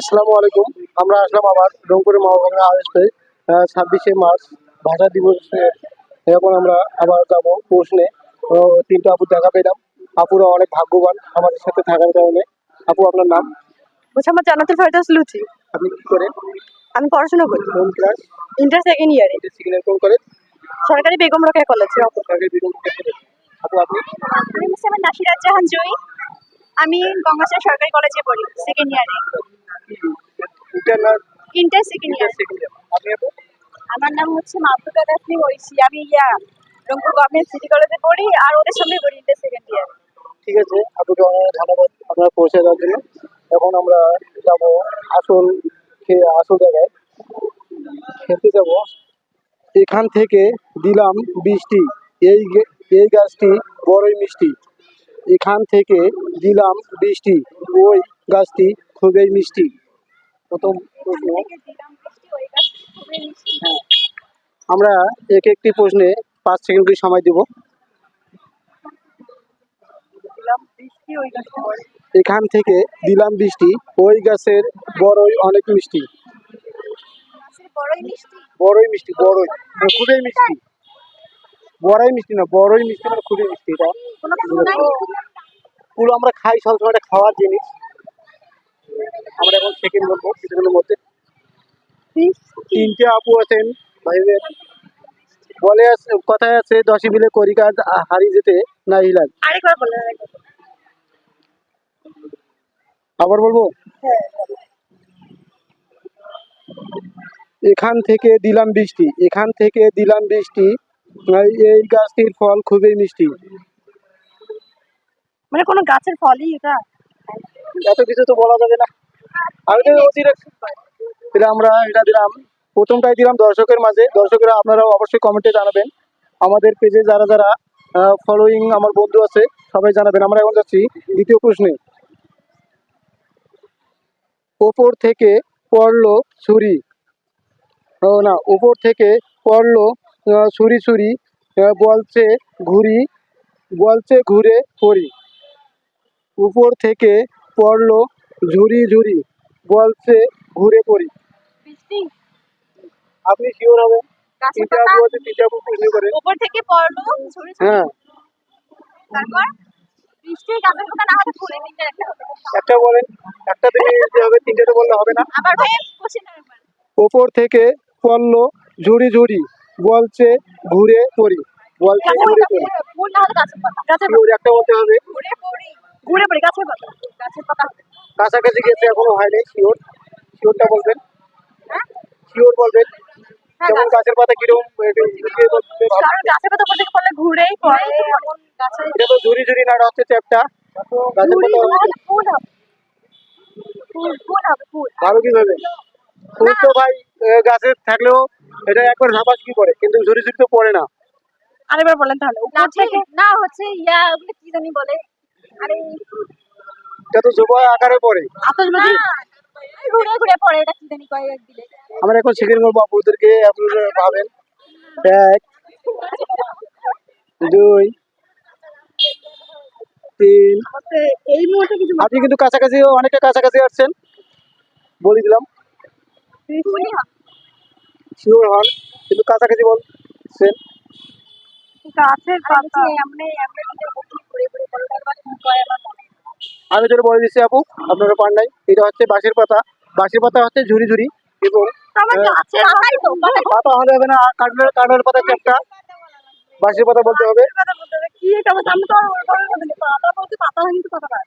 আসসালামু আলাইকুম। আমরা আসলাম আবার রংপুরের মহাভাঙ্গা আদেশে ছাব্বিশে মার্চ ভাষা দিবসে এখন আমরা আবার যাব প্রশ্নে। তিনটা আপু দেখা পেলাম। আপুরা অনেক ভাগ্যবান আমাদের সাথে থাকার কারণে। আপু আপনার নাম? মোসাম্মদ জান্নাতুল ফেরদৌস লুচি। আপনি কি করেন? আমি পড়াশোনা করি। কোন ক্লাস ইন্টার সেকেন্ড ইয়ারে সিগন্যাল কোন কলেজ সরকারি বেগম রোকেয়া কলেজ সরকারি বিরোধী আপু আপনি? আমি নাসিরাত জাহান জুই আমি গঙ্গাচড়া সরকারি কলেজে পড়ি সেকেন্ড ইয়ারে ইন্টার সেকেন্ড ইয়ার আমার নাম হচ্ছে মাহফুজা তাসনি ঐশী আমি ইয়া রংপুর গভর্নমেন্ট সিটি কলেজে পড়ি আর ওদের সঙ্গে পড়ি ইন্টার সেকেন্ড ইয়ার ঠিক আছে আপনাকে অনেক ধন্যবাদ আপনার পৌঁছে দেওয়ার জন্য। এখন আমরা যাব আসল খেয়ে আসল জায়গায়। খেতে যাব। এখান থেকে দিলাম বৃষ্টি। এই এই গাছটি বড়ই মিষ্টি। এখান থেকে দিলাম বৃষ্টি। ওই গাছটি খুবই মিষ্টি। প্রথম প্রশ্ন। আমরা এক একটি প্রশ্নে পাঁচ সেকেন্ড করে সময় দেব। এখান থেকে দিলাম বৃষ্টি। ওই গাছের বড়ই অনেক মিষ্টি। বড়ই মিষ্টি বড়ই। খুবই মিষ্টি। বড়াই মিষ্টি না বড়ই মিষ্টি মানে খুবই মিষ্টি এটা। পুরো আমরা খাই সবসময় এটা খাওয়ার জিনিস। আমরা এখন কিছুক্ষণের মধ্যে তিনটে আপু আছেন ভাইদের বলে আছে কথায় আছে দশই মিলে করি কাজ হারিয়ে যেতে না। আবার বলব? হ্যাঁ। এখান থেকে দিলাম বৃষ্টি এখান থেকে দিলাম বৃষ্টি এই গাছটির ফল খুবই মিষ্টি। মানে কোনো গাছের ফলই এটা? এত কিছু তো বলা যাবে না। আমি তো অতিরিক্ত তাহলে আমরা, এটা দিলাম। প্রথমটাই দিলাম দর্শকের মাঝে। দর্শকেরা আপনারা অবশ্যই কমেন্টে জানাবেন। আমাদের পেজে যারা যারা ফলোয়িং আমার বন্ধু আছে, সবাই জানাবেন। আমরা এখন যাচ্ছি দ্বিতীয় প্রশ্নে। ওপর থেকে পড়ল ছুরি। ও না, ওপর থেকে পড়ল ছুরি ছুরি বলছে ঘুরি, বলছে ঘুরে পড়ি। উপর থেকে পড়ল ঝুরি ঝুরি বলছে ঘুরে পড়ি। আপনি শিওর হবেন? উপর থেকে পড়ল হ্যাঁ। তারপর? একটা বলেন একটা হবে বললে হবে না? ওপর থেকে পড়ল ঝুড়ি ঝুড়ি বলছে ঘুরে পড়ি। ফুল না হলে গাছের পাতা। গাছের শিওর একটা বলতে হবে। ঘুরে পড়ি ঘুরে পড়ি গাছের পাতা। গাছের পাতা কাছাকাছি গেছে এখনও হয়নি শিওর। শিওরটা বলবেন? হ্যাঁ? শিওর বলবেন? হ্যাঁ, যেমন গাছের পাতা কীরকম। কারণ গাছের পাতা ঘুরেই পড়ে গাছের এটা তো ঝুড়ি ঝুড়ি না হচ্ছে চ্যাপটা। গাছের পাতা ফুল হবে। ফুল ফুল হবে ফুল। ভালো কীভাবে? ফুল তো ভাই গাছে থাকলেও এটা একবার ঝাপাস কি করে? কিন্তু ঝুড়ি ঝুড়ি তো পড়ে না। আরেকবার বলেন তাহলে। উপর থেকে না হচ্ছে ইয়া ওগুলো কি জানি বলে? আরে এটা তো জোবা আকারে পড়ে। আতশবাজি ঘুরে ঘুরে পড়ে এটা কি জানি কয় এক দিলে। আমরা এখন সেকেন্ড করব আপুদেরকে আপনারা ভাবেন। এক দুই তিন। এই মুহূর্তে কিছু আপনি কিন্তু কাছাকাছি অনেকটা কাছাকাছি আসছেন। বলে দিলাম। শিওর হন কিন্তু কাছাকাছি বলছেন। গাছের পাতা। মনে। আমি যেটা বলে দিচ্ছি আপু আপনারা পান নাই। এটা হচ্ছে বাঁশের পাতা। বাঁশের পাতা হচ্ছে ঝুড়ি ঝুড়ি এবং পাতা পাতা হলে হবে না কাঠের কাঠের পাতা চ্যাপটা বাঁশের পাতা বলতে হবে। কথা বলতে হবে। কি এটা বলতে আমি তো আর ওইভাবে বলিনি পাতা বলতে পাতা হয়নি তো পাতা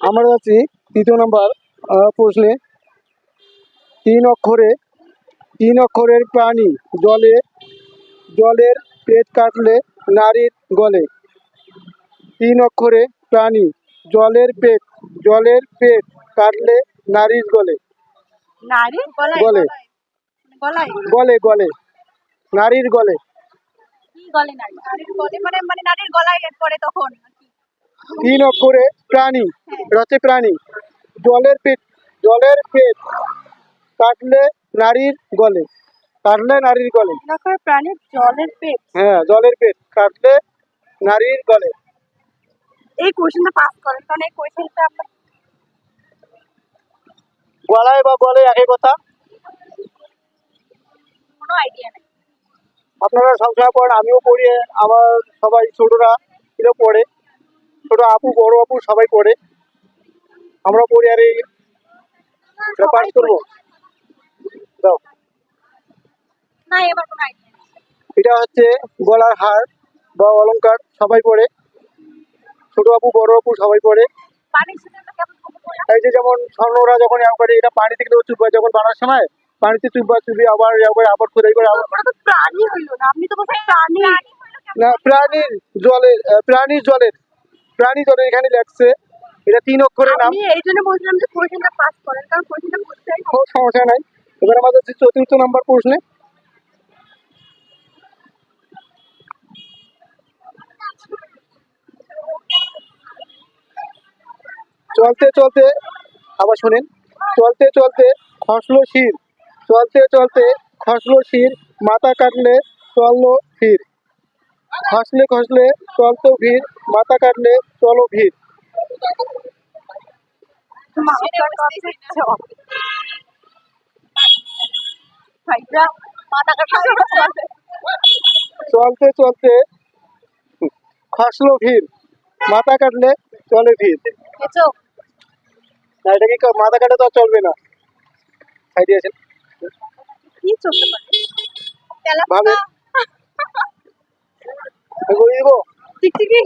আমরা যাচ্ছি তৃতীয় নম্বর আহ, প্রশ্নে। তিন অক্ষরে তিন অক্ষরের প্রাণী জলে জলের পেট কাটলে নারীর গলে। তিন অক্ষরে প্রাণী জলের পেট জলের পেট কাটলে নারীর গলে। গলে। গলে গলে। নারীর গলে। নারীর গলে মানে মানে? তিন অক্ষরে প্রাণী এটা হচ্ছে প্রাণী জলের পেট জলের পেট কাটলে নারীর গলে। কাটলে নারীর গলে। প্রাণীর জলের পেট। হ্যাঁ জলের পেট। কাটলে নারীর গলে। এই কোশ্চেনটা পাস করেন কারণ এই কোশ্চেনটা আমরা গলায় বা গলে একই কথা? কোনো আইডিয়া নেই। আপনারা সবসময় পড়েন আমিও পড়ি আমার সবাই ছোটরা এরা পড়ে। ছোট আপু বড় আপু সবাই পড়ে। আমরা পড়ি আর এই পাস করব। দাও না এবার কোনো আইডিয়া নেই এটা হচ্ছে গলার হার বা অলংকার সবাই পরে। ছোট আপু বড় আপু সবাই বললাম এই যে যেমন স্বর্ণরা যখন ইয়া করে এটা পানিতে কিন্তু চুপা যখন বানার সময় পানিতে চুপবা চুপি আবার ইয়া করে আবার খোদাই করে আবার প্রাণী হইল না আপনি তো প্রাণী। না প্রাণীর জলের প্রাণীর জলের প্রাণী জলের এখানে লেখছে। এটা তিন অক্ষরের নাম। আমি এই জন্য বলছিলাম যে কোয়েশ্চেনটা পাস করেন কারণ হবে। কোনো সমস্যা নাই। এবার আমাদের হচ্ছে চতুর্থ নম্বর প্রশ্নে চলতে চলতে, আবার শোনেন, চলতে চলতে খসলো শির, চলতে চলতে খসলো শির, মাথা কাটলে চলল ভিড়। খসলে খসলে চলতো ভিড়, মাথা কাটলে চলো ভিড়। চলতে চলতে খসলো ভিড়, মাথা কাটলে চলে ভিড়। এসো না এটা কি কা- মাথা কাটলে তো আর চলবে না খাই দিয়েছেন কি চলতে পারে তেলা ভাবে। বলে দিব টিকটিকি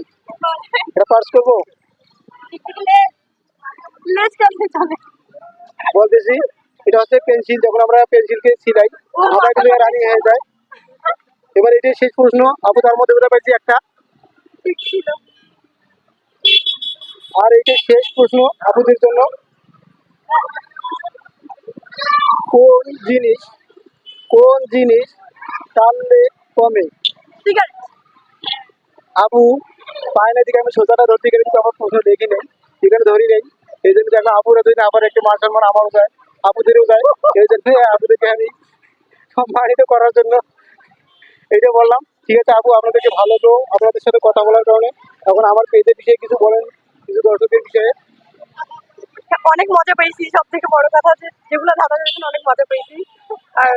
এটা পার্স করব টিকটিকি লে লেজ কেমনে চলে বলতেছি এটা হচ্ছে পেন্সিল যখন আমরা পেন্সিলকে সিলাই মাথা কিন্তু রানিং হয়ে যায় এবার এটাই শেষ প্রশ্ন আপু তার মধ্যে বেরো পাইছি একটা ঠিক ছিল আর এইটাই শেষ প্রশ্ন আপুদের জন্য কোন জিনিস কোন জিনিস টানলে কমে? আপু পায় না দিকে আমি সোজাটা ধরতে গেলে কিন্তু আমার প্রশ্ন দেখি নেই এখানে ধরি নেই। এই জন্য দেখলাম আপুরা ধরি আবার একটা মান সম্মান আমারও যায় আপুদেরও যায়। এই জন্য আপুদেরকে আমি সম্মানিত করার জন্য এইটা বললাম। ঠিক আছে আপু আপনাদেরকে ভালো তো আপনাদের সাথে কথা বলার কারণে। এখন আমার পেজের বিষয়ে কিছু বলেন কিছু দর্শকের বিষয়ে। অনেক মজা পেয়েছি। সব থেকে বড় কথা যে যেগুলো দাদা দিয়েছেন অনেক মজা পেয়েছি। আর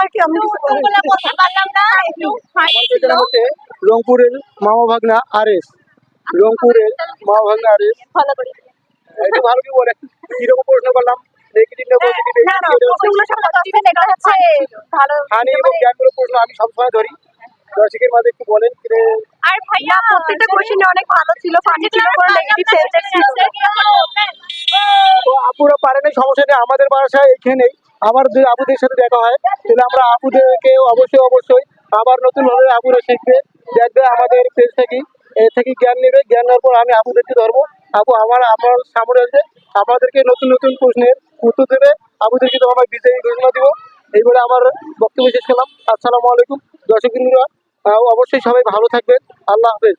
আর কি আমি হচ্ছে রংপুরের মামা ভাগনা আর এস রংপুরের মামা ভাগনা আর এস ভালো একটু ভালো কি বলেন কীরকম প্রশ্ন করলাম? আমি সবসময় ধরি। দর্শকের মাঝে একটু বলেন যে আর ভাইয়া প্রত্যেকটা কোশ্চেনে অনেক ভালো ছিল ফানি ছিল কোনো নেগেটিভ সেন্সের আমাদের বাসা এখানেই। আমার যদি আবুদের সাথে দেখা হয়, তাহলে আমরা আবুদেরকে অবশ্যই অবশ্যই আবার নতুনভাবে আবুরা শিখবে, দেখবে আমাদের পেজ থেকে। এ থেকে জ্ঞান নেবে। জ্ঞান নেওয়ার পর আমি আবুদেরকে ধরবো। আবু আমার আমার সামনে আছে আমাদেরকে নতুন নতুন প্রশ্নের উত্তর দেবে। আবুদেরকে তো আমার বিজয়ী ঘোষণা দেবো। এইবারে আমার বক্তব্য শেষ করলাম। আসসালামু আলাইকুম। দর্শক বিন্দুরা অবশ্যই সবাই ভালো থাকবেন। আল্লাহ হাফেজ।